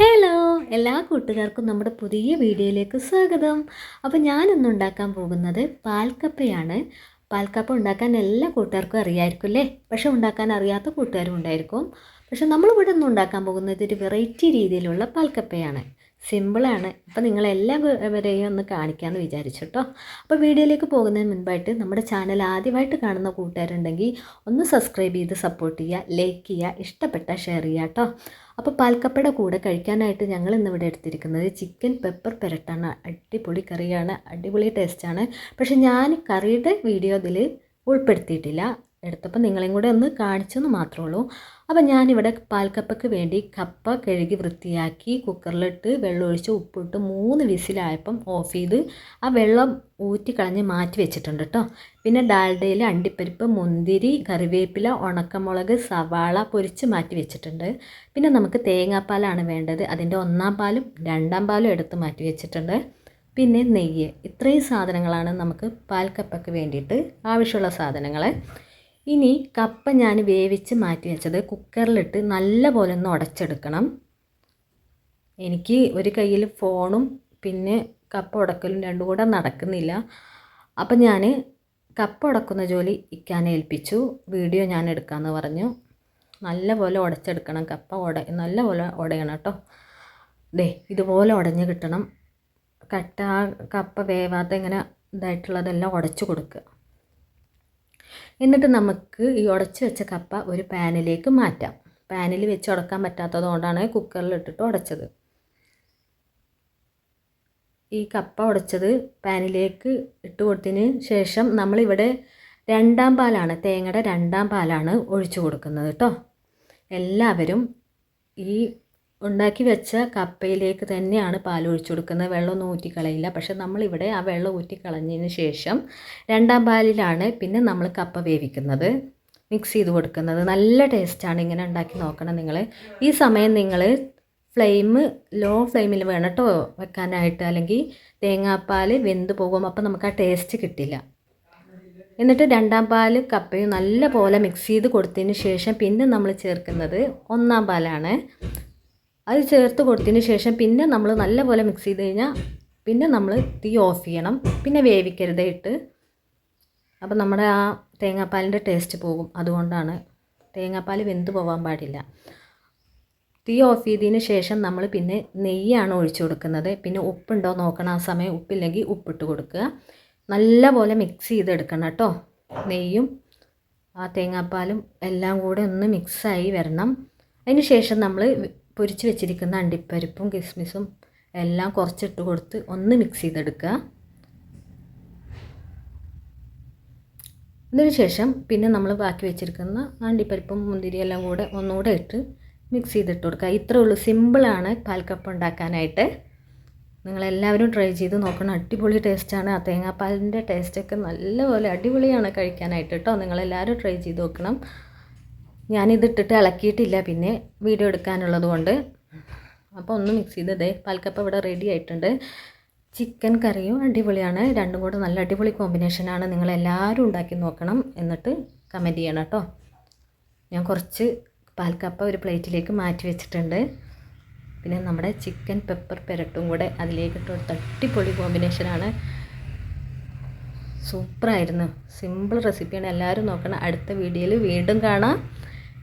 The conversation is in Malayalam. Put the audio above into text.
ഹലോ എല്ലാ കൂട്ടുകാർക്കും നമ്മുടെ പുതിയ വീഡിയോയിലേക്ക് സ്വാഗതം. അപ്പോൾ ഞാനിന്ന് ഉണ്ടാക്കാൻ പോകുന്നത് പാൽക്കപ്പയാണ്. പാൽക്കപ്പ ഉണ്ടാക്കാൻ എല്ലാ കൂട്ടുകാർക്കും അറിയായിരിക്കും അല്ലേ? പക്ഷേ ഉണ്ടാക്കാൻ അറിയാത്ത കൂട്ടുകാരും ഉണ്ടായിരിക്കും. പക്ഷെ നമ്മളിവിടെ നിന്ന് ഉണ്ടാക്കാൻ പോകുന്നത് ഒരു വെറൈറ്റി രീതിയിലുള്ള പാൽക്കപ്പയാണ്. സിമ്പിളാണ്. അപ്പോൾ നിങ്ങളെല്ലാവരെയും ഒന്ന് കാണിക്കാമെന്ന് വിചാരിച്ചു കേട്ടോ അപ്പോൾ വീഡിയോയിലേക്ക് പോകുന്നതിന് മുൻപായിട്ട് നമ്മുടെ ചാനൽ ആദ്യമായിട്ട് കാണുന്ന കൂട്ടുകാരുണ്ടെങ്കിൽ ഒന്ന് സബ്സ്ക്രൈബ് ചെയ്ത് സപ്പോർട്ട് ചെയ്യുക ലൈക്ക് ചെയ്യുക ഇഷ്ടപ്പെട്ട ഷെയർ ചെയ്യുക കേട്ടോ അപ്പോൾ പാൽക്കപ്പയുടെ കൂടെ കഴിക്കാനായിട്ട് ഞങ്ങൾ ഇന്നിവിടെ എടുത്തിരിക്കുന്നത് ചിക്കൻ പെപ്പർ പെരട്ടാണ്. അടിപൊളി കറിയാണ്. അടിപൊളി ടേസ്റ്റാണ് പക്ഷേ ഞാൻ കറിയുടെ വീഡിയോ ഇതിൽ ഉൾപ്പെടുത്തിയിട്ടില്ല. എടുത്തപ്പോൾ നിങ്ങളെയും കൂടെ ഒന്ന് കാണിച്ചെന്ന് മാത്രമേ ഉള്ളൂ. അപ്പോൾ ഞാനിവിടെ പാൽക്കപ്പയ്ക്ക് വേണ്ടി കപ്പ കഴുകി വൃത്തിയാക്കി കുക്കറിലിട്ട് വെള്ളം ഒഴിച്ച് ഉപ്പിട്ട് മൂന്ന് വിസിലായപ്പം ഓഫ് ചെയ്ത് ആ വെള്ളം ഊറ്റി കളഞ്ഞ് മാറ്റി വെച്ചിട്ടുണ്ട് കേട്ടോ പിന്നെ ഡാൽഡയിൽ അണ്ടിപ്പരിപ്പ് മുന്തിരി കറിവേപ്പില ഉണക്കമുളക് സവാള പൊരിച്ച് മാറ്റി വെച്ചിട്ടുണ്ട്. പിന്നെ നമുക്ക് തേങ്ങാപ്പാലാണ് വേണ്ടത്. അതിന്റെ ഒന്നാം പാലും രണ്ടാം പാലും എടുത്ത് മാറ്റി വെച്ചിട്ടുണ്ട്. പിന്നെ നെയ്യ്. ഇത്രയും സാധനങ്ങളാണ് നമുക്ക് പാൽക്കപ്പയ്ക്ക് വേണ്ടിയിട്ട് ആവശ്യമുള്ള സാധനങ്ങൾ ഇനി കപ്പ ഞാൻ വേവിച്ച് മാറ്റി വെച്ചത് കുക്കറിലിട്ട് നല്ല പോലെ ഒന്ന് ഉടച്ചെടുക്കണം. എനിക്ക് ഒരു കയ്യിൽ ഫോണും പിന്നെ കപ്പ ഉടക്കലും രണ്ടും കൂടെ നടക്കുന്നില്ല. അപ്പം ഞാൻ കപ്പ ഉടക്കുന്ന ജോലി ഇക്കാനെ ഏൽപ്പിച്ചു. വീഡിയോ ഞാൻ എടുക്കാമെന്ന് പറഞ്ഞു. നല്ല പോലെ ഉടച്ചെടുക്കണം കപ്പ ഉട നല്ല പോലെ ഉടയണം കേട്ടോ. ദേ ഇതുപോലെ ഉടഞ്ഞ് കിട്ടണം. കട്ട കപ്പ വേവാത്ത ഇങ്ങനെ ഇതായിട്ടുള്ളതെല്ലാം ഉടച്ചു കൊടുക്കുക. എന്നിട്ട് നമുക്ക് ഈ ഉടച്ച് വെച്ച കപ്പ ഒരു പാനിലേക്ക് മാറ്റാം. പാനിൽ വെച്ച് ഉടക്കാൻ പറ്റാത്തത് കൊണ്ടാണ് കുക്കറിൽ ഇട്ടിട്ട് ഉടച്ചത്. ഈ കപ്പ ഉടച്ചത് പാനിലേക്ക് ഇട്ട് കൊടുത്തതിന് ശേഷം നമ്മളിവിടെ രണ്ടാം പാലാണ് തേങ്ങയുടെ രണ്ടാം പാലാണ് ഒഴിച്ചു കൊടുക്കുന്നത് കേട്ടോ എല്ലാവരും ഈ ഉണ്ടാക്കി വെച്ച കപ്പയിലേക്ക് തന്നെയാണ് പാൽ ഒഴിച്ചു കൊടുക്കുന്നത്. വെള്ളം ഊറ്റിക്കളയില്ല. പക്ഷെ നമ്മളിവിടെ ആ വെള്ളം ഊറ്റിക്കളഞ്ഞതിന് ശേഷം രണ്ടാം പാലിലാണ് പിന്നെ നമ്മൾ കപ്പ വേവിക്കുന്നത് മിക്സ് ചെയ്ത് കൊടുക്കുന്നത്. നല്ല ടേസ്റ്റാണ്. ഇങ്ങനെ ഉണ്ടാക്കി നോക്കണം നിങ്ങൾ. ഈ സമയം നിങ്ങൾ ഫ്ലെയിം ലോ ഫ്ലെയിമിൽ വേണം കേട്ടോ വെക്കാനായിട്ട്. അല്ലെങ്കിൽ തേങ്ങാപ്പാൽ വെന്ത് പോകും. അപ്പം നമുക്ക് ആ ടേസ്റ്റ് കിട്ടില്ല. എന്നിട്ട് രണ്ടാം പാൽ കപ്പയും നല്ല പോലെ മിക്സ് ചെയ്ത് കൊടുത്തതിന് ശേഷം പിന്നെ നമ്മൾ ചേർക്കുന്നത് ഒന്നാം പാലാണ്. അത് ചേർത്ത് കൊടുത്തതിന് ശേഷം പിന്നെ നമ്മൾ നല്ലപോലെ മിക്സ് ചെയ്ത് കഴിഞ്ഞാൽ പിന്നെ നമ്മൾ തീ ഓഫ് ചെയ്യണം. പിന്നെ വേവിക്കരുത് ഇട്ട്. അപ്പോൾ നമ്മുടെ ആ തേങ്ങാപ്പാലിന്റെ ടേസ്റ്റ് പോകും. അതുകൊണ്ടാണ് തേങ്ങാപ്പാൽ വെന്ത് പോകാൻ പാടില്ല. തീ ഓഫ് ചെയ്തതിന് ശേഷം നമ്മൾ പിന്നെ നെയ്യാണ് ഒഴിച്ചു കൊടുക്കുന്നത്. പിന്നെ ഉപ്പുണ്ടോ നോക്കണം. ആ സമയം ഉപ്പില്ലെങ്കിൽ ഉപ്പിട്ട് കൊടുക്കുക. നല്ലപോലെ മിക്സ് ചെയ്തെടുക്കണം കേട്ടോ. നെയ്യും ആ തേങ്ങാപ്പാലും എല്ലാം കൂടെ ഒന്ന് മിക്സായി വരണം. അതിന് ശേഷം നമ്മൾ പൊരിച്ച് വെച്ചിരിക്കുന്ന അണ്ടിപ്പരിപ്പും കിസ്മിസും എല്ലാം കുറച്ചിട്ട് കൊടുത്ത് ഒന്ന് മിക്സ് ചെയ്തെടുക്കുക. അതിന് ശേഷം പിന്നെ നമ്മൾ ബാക്കി വെച്ചിരിക്കുന്ന അണ്ടിപ്പരിപ്പും മുന്തിരി എല്ലാം കൂടെ ഒന്നുകൂടെ ഇട്ട് മിക്സ് ചെയ്തിട്ട് കൊടുക്കുക. ഇത്രേ ഉള്ളൂ. സിമ്പിളാണ് പാൽക്കപ്പ് ഉണ്ടാക്കാനായിട്ട്. നിങ്ങളെല്ലാവരും ട്രൈ ചെയ്ത് നോക്കണം. അടിപൊളി ടേസ്റ്റാണ് ആ തേങ്ങാപ്പാലിന്റെ ടേസ്റ്റൊക്കെ നല്ലപോലെ അടിപൊളിയാണ് കഴിക്കാനായിട്ട് കേട്ടോ. നിങ്ങളെല്ലാവരും ട്രൈ ചെയ്ത് നോക്കണം. ഞാനിതിട്ടിട്ട് ഇളക്കിയിട്ടില്ല. പിന്നെ വീഡിയോ എടുക്കാനുള്ളത് കൊണ്ട്. അപ്പോൾ ഒന്ന് മിക്സ് ചെയ്ത് ദേ പാൽക്കപ്പ ഇവിടെ റെഡി ആയിട്ടുണ്ട്. ചിക്കൻ കറിയും അടിപൊളിയാണ്. രണ്ടും കൂടെ നല്ല അടിപൊളി കോമ്പിനേഷനാണ് നിങ്ങളെല്ലാവരും ഉണ്ടാക്കി നോക്കണം എന്നിട്ട് കമന്റ് ചെയ്യണം കേട്ടോ. ഞാൻ കുറച്ച് പാൽക്കപ്പ ഒരു പ്ലേറ്റിലേക്ക് മാറ്റി വെച്ചിട്ടുണ്ട്. പിന്നെ നമ്മുടെ ചിക്കൻ പെപ്പർ പെരട്ടും കൂടെ അതിലേക്ക് ഇട്ട് കൊടുത്ത അടിപൊളി കോമ്പിനേഷനാണ് സൂപ്പറായിരുന്നു സിമ്പിൾ റെസിപ്പിയാണ് എല്ലാവരും നോക്കണം. അടുത്ത വീഡിയോയിൽ വീണ്ടും കാണാം.